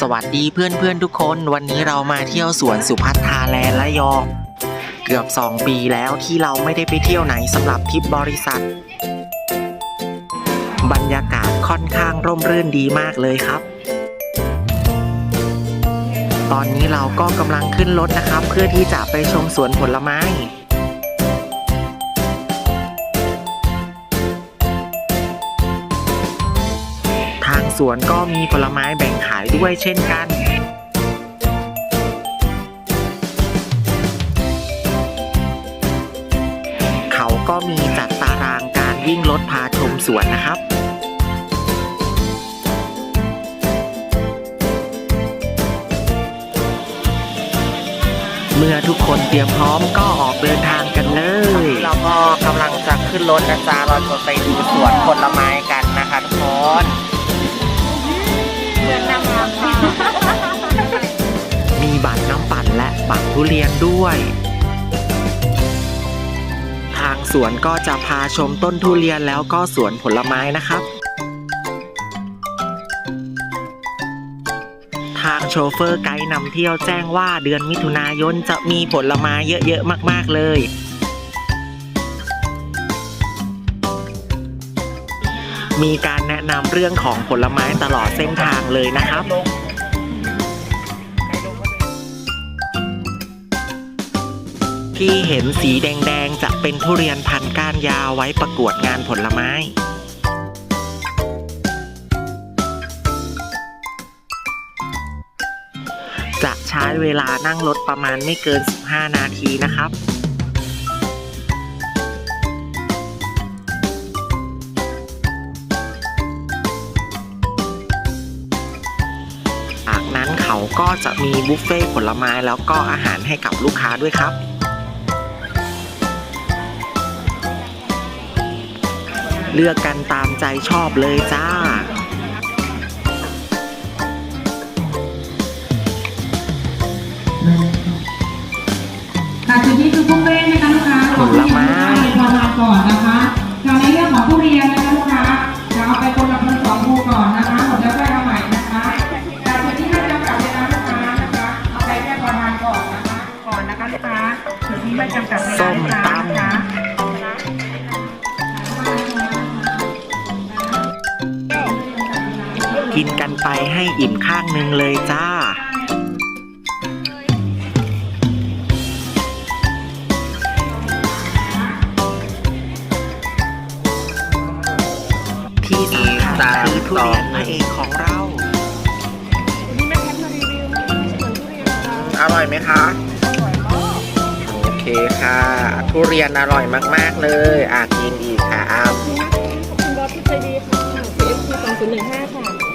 สวัสดีเพื่อนๆทุกคน วันนี้เรามาเที่ยวสวนสุพัฒนาแลนด์ระยองเกือบ 2 ปีแล้วที่เราไม่ได้ไปเที่ยวไหนสำหรับทริปบริษัท บรรยากาศค่อนข้างร่มรื่นดีมากเลยครับ ตอนนี้เราก็กำลังขึ้นรถนะครับ เพื่อที่จะไปชมสวนผลไม้ สวนก็มีผลไม้แบ่งขายด้วยเช่นกัน เขาก็มีจัดตารางการวิ่งรถพาชมสวนนะครับเมื่อทุกคนเตรียมพร้อมก็ออกเดินทางกันเลย เราก็กำลังจะขึ้นรถนะจ๊ะเราจะไปดูสวนผลไม้กันนะคะทุกคนเหมือน ปั่นและบัตรทุเรียนด้วย ทางสวนก็จะพาชมต้นทุเรียนแล้วก็สวนผลไม้นะครับ ทางโชเฟอร์ไกด์นำเที่ยวแจ้งว่าเดือนมิถุนายนจะมีผลไม้เยอะๆมาก ๆเลยมีการแนะนำเรื่องของผลไม้ตลอดเส้นทางเลยนะครับ ที่เห็นสีแดงๆจะเป็นทุเรียนพันก้านยาวไว้ประกวดงานผลไม้จะใช้เวลานั่งรถประมาณไม่เกิน 15 นาทีนะครับ จากนั้นเขาก็จะมีบุฟเฟ่ผลไม้แล้วก็อาหารให้กับลูกค้าด้วยครับ เลือกกันตามใจชอบเลยจ้าค่ะจุดนี้คือบุฟเฟ่ต์นะคะลูกค้าผลไม้เรามาก่อนนะคะเราในเรื่องของทุเรียนนะคะลูกค้าจะเอาไปคนละคนสองภูก่อนนะคะหมดแล้วค่อยเอาใหม่นะคะแต่จุดนี้ไม่จำกัดเวลาลูกค้านะคะ เอาไปแค่ประมาณก่อนนะคะ ก่อนนะคะลูกค้าจุดนี้ไม่จำกัดเวลาส้มลูกค้าตำนะคะ กินกันไปให้อิ่มข้างหนึ่งเลยจ้า ที่สำคัญคือทุเรียนพระเอกของเรานี่แม่แพทมารีวิวไม่ใช่สวนทุเรียนของเราอร่อยไหมคะอร่อยมากโอเคค่ะ ทุเรียนอร่อยมาก ๆ เลย อะกินอีกค่ะอ้ามนี่นะคะขอบคุณบอสที่ใจดีค่ะ CFC 2015ค่ะ